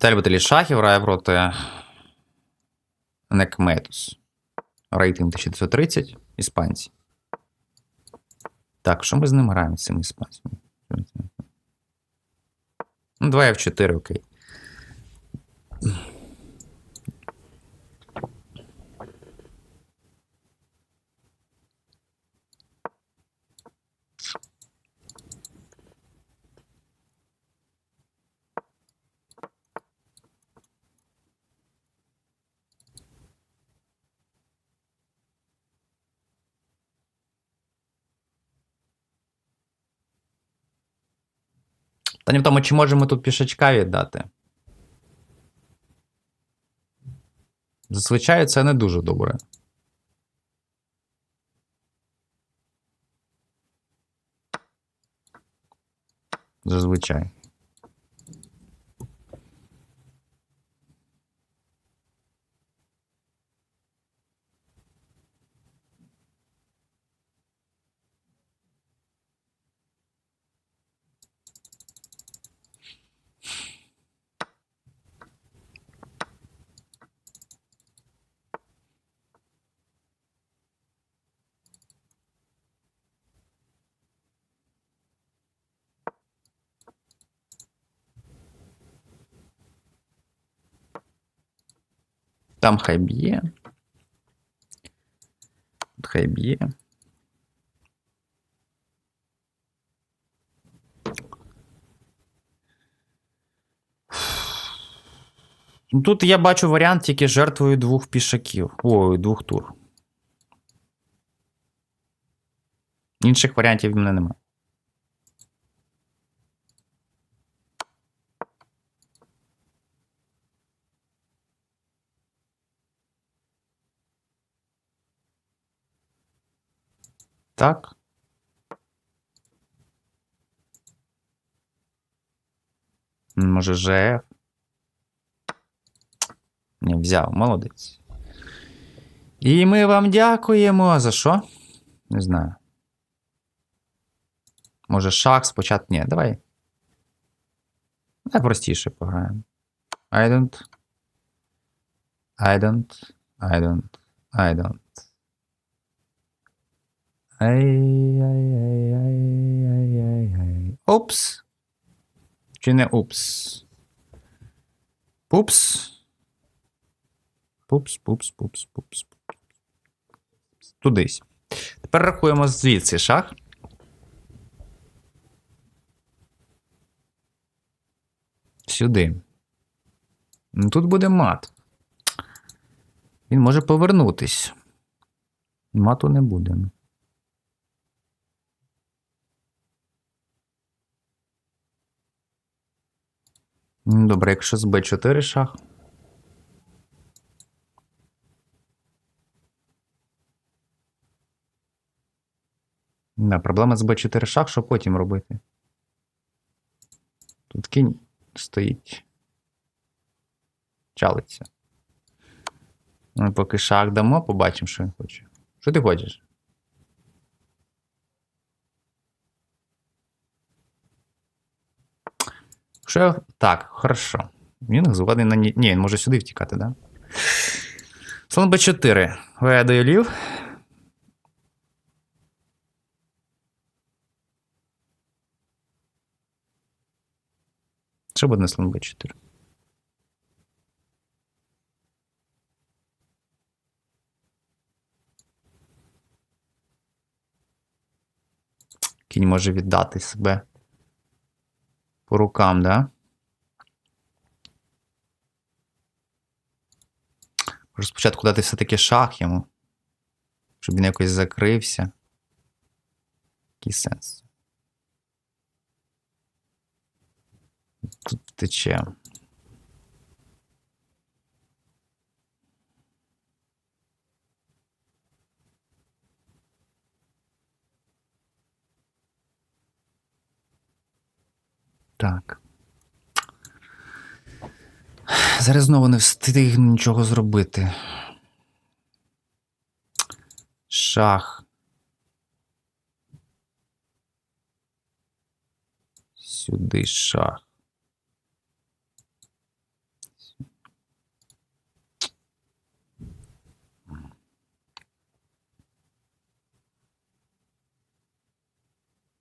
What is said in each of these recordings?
Віталій Баталій Шахів грає проти Некметус. Рейтинг 1930. Іспанці. Так, що ми з ним граємо з цим іспанцем? Ну, 2 F4, окей. Та не в тому, чи можемо тут пішачка віддати. Зазвичай це не дуже добре. Зазвичай. Там хай б'є. Тут хай б'є. Ну, Тут я бачу варіант тільки жертвою двох пішаків. Ой, двох тур. Інших варіантів в мене немає. Так. Може, ЖФ? Не взяв, молодець. І ми вам дякуємо. За що? Не знаю. Може, шах спочатку. Ні, давай. Давай простіше пограємо. I don't. I don't. I don't. I don't. Ай-яй-яй-яй-яй-яй. Упс. Чи не упс? Пупс. Пупс, пупс, пупс, пупс. Тудись. Тепер рахуємо звідси шах. Сюди. Ну, тут буде мат. Він може повернутись. Мату не буде. Добре, якщо з Б4 шах. Да, проблема з Б4 шах, що потім робити? Тут кінь стоїть. Чалиться. Ми поки шах дамо, побачимо, що він хоче. Що ти хочеш? Що я... Так, хорошо. Він згодний на ні. Ні, він може сюди втікати, да? Слон Б4. Ведаю лів. Що буде слон Б4? Кінь може віддати себе по рукам, да? Може спочатку дати все-таки шах йому, щоб він якось закрився. Який сенс? Тут тече. зараз знову не встигну нічого зробити. Шах. Сюди шах.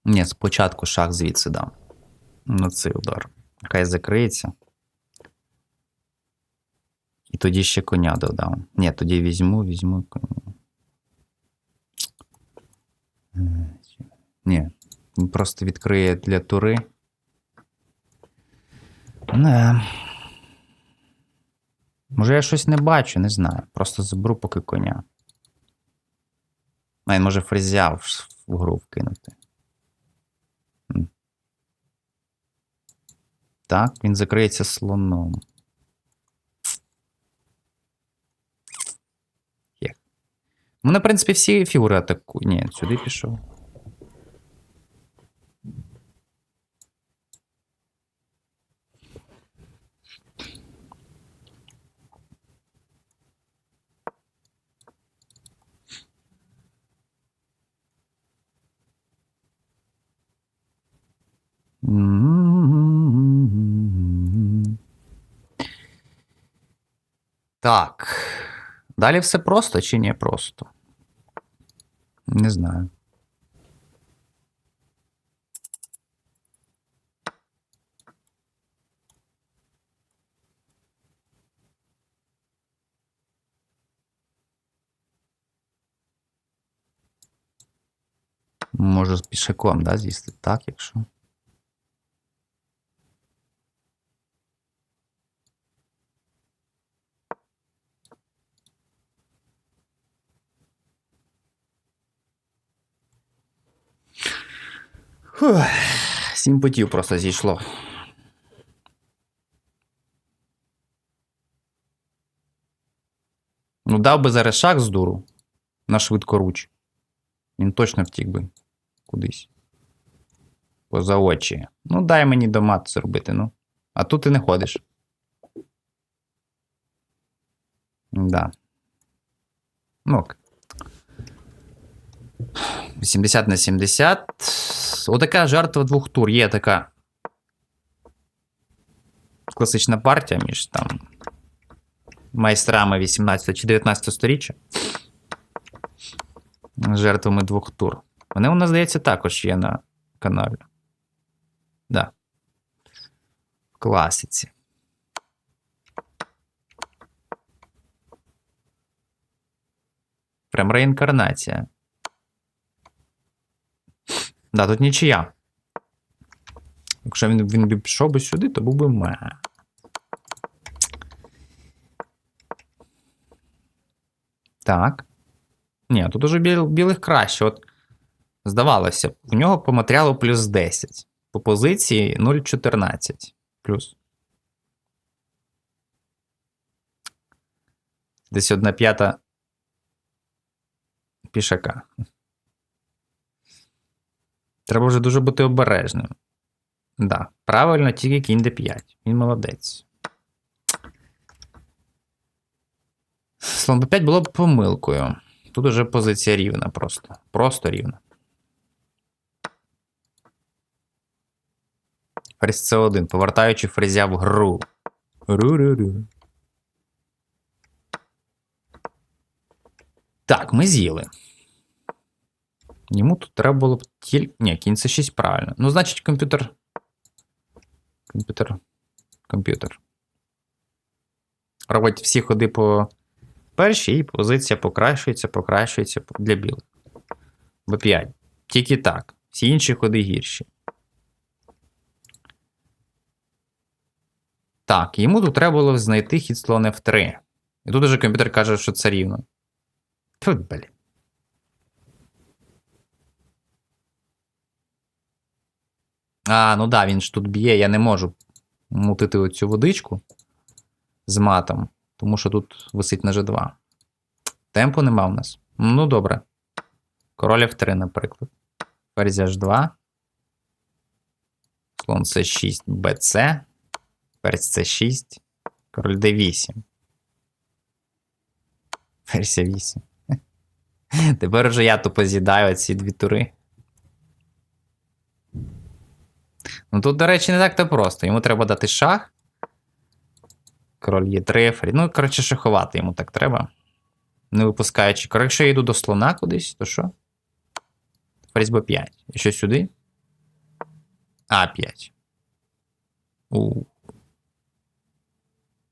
Ні, спочатку шах звідси дам. На цей удар. Хай закриється. І тоді ще коня додам. Ні, тоді візьму, візьму. Е, Ні, він просто відкриє для тури. Не. Може, я щось не бачу, не знаю. Просто заберу поки коня. А він може фрезя в гру вкинути. Так, він закриється слоном. мене, в принципі, всі фігури атакують. Ні, сюди пішов. М. Так. Далі все просто чи не просто? Не знаю. Можу з пішаком, да, з'їсти? Так, якщо. Фух, Сім потів просто зійшло. Ну, дав би зараз шаг з дуру на швидкоруч. Він точно втік би кудись. Поза очі. Ну, дай мені домат зробити, ну. А тут ти не ходиш. Да. Ну. Ок. 70 на 70. Отака жертва двох тур. Є така класична партія між там майстрами 18 чи 19 сторіччя. Жертвами двох тур. Вони у нас, здається, також є на каналі. Да. В класиці. Прям реінкарнація. Да, тут нічия. Якщо він, він пішов би сюди, то був би ме. Так. Ні, тут уже біл, білих краще. От, здавалося у нього по матеріалу плюс 10. По позиції 0,14. Плюс. Десь одна п'ята пішака. Треба вже дуже бути обережним. Да, правильно, тільки кінь d5. Він молодець. Слон b5 було б помилкою. Тут уже позиція рівна просто. Просто рівна. Ферзь c1, повертаючи фрезя в гру. Ру-ру-ру. Так, ми з'їли. Йому тут треба було б тільки. Ні, кінь це 6 правильно. Ну, значить, комп'ютер. Комп'ютер. Комп'ютер. Робить всі ходи по першій, і позиція покращується, покращується для білих. Б5. Тільки так. Всі інші ходи гірші. Так, йому тут треба було знайти хід слон F3. І тут уже комп'ютер каже, що це рівно. Тут, блін. А, ну да, він ж тут б'є, я не можу мутити оцю водичку з матом, тому що тут висить на G2. Темпу нема в нас. Ну, добре. Король F3, наприклад. Ферзь H2. Слон C6, BC. Ферзь C6. Король D8. Ферзь 8. Тепер уже я тупо з'їдаю ці дві тури. Ну тут, до речі, не так-то просто. Йому треба дати шах. Король є 3. Ну, коротше, шахувати йому так треба. Не випускаючи. Якщо я йду до слона кудись, то що? Ферзь Б5. І що сюди? А5. У.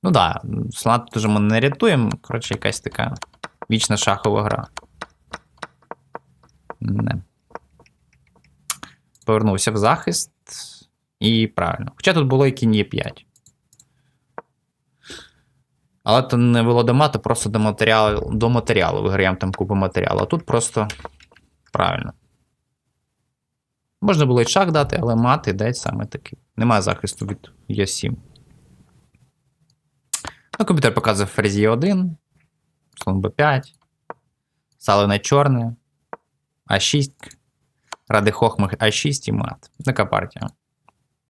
Ну да, слона тут уже ми не рятуємо. Коротше, якась така вічна шахова гра. Не. Повернувся в захист. І правильно. Хоча тут було і кінь є 5. Але то не було до мати, просто до матеріалу, до матеріалу. Виграємо там купу матеріалу. А тут просто правильно. Можна було і шах дати, але мати дасть саме такий. Немає захисту від Е7. Ну, комп'ютер показує ферзі 1, слон Б5, стали на чорне, А6, ради хохми А6 і мат. Така партія.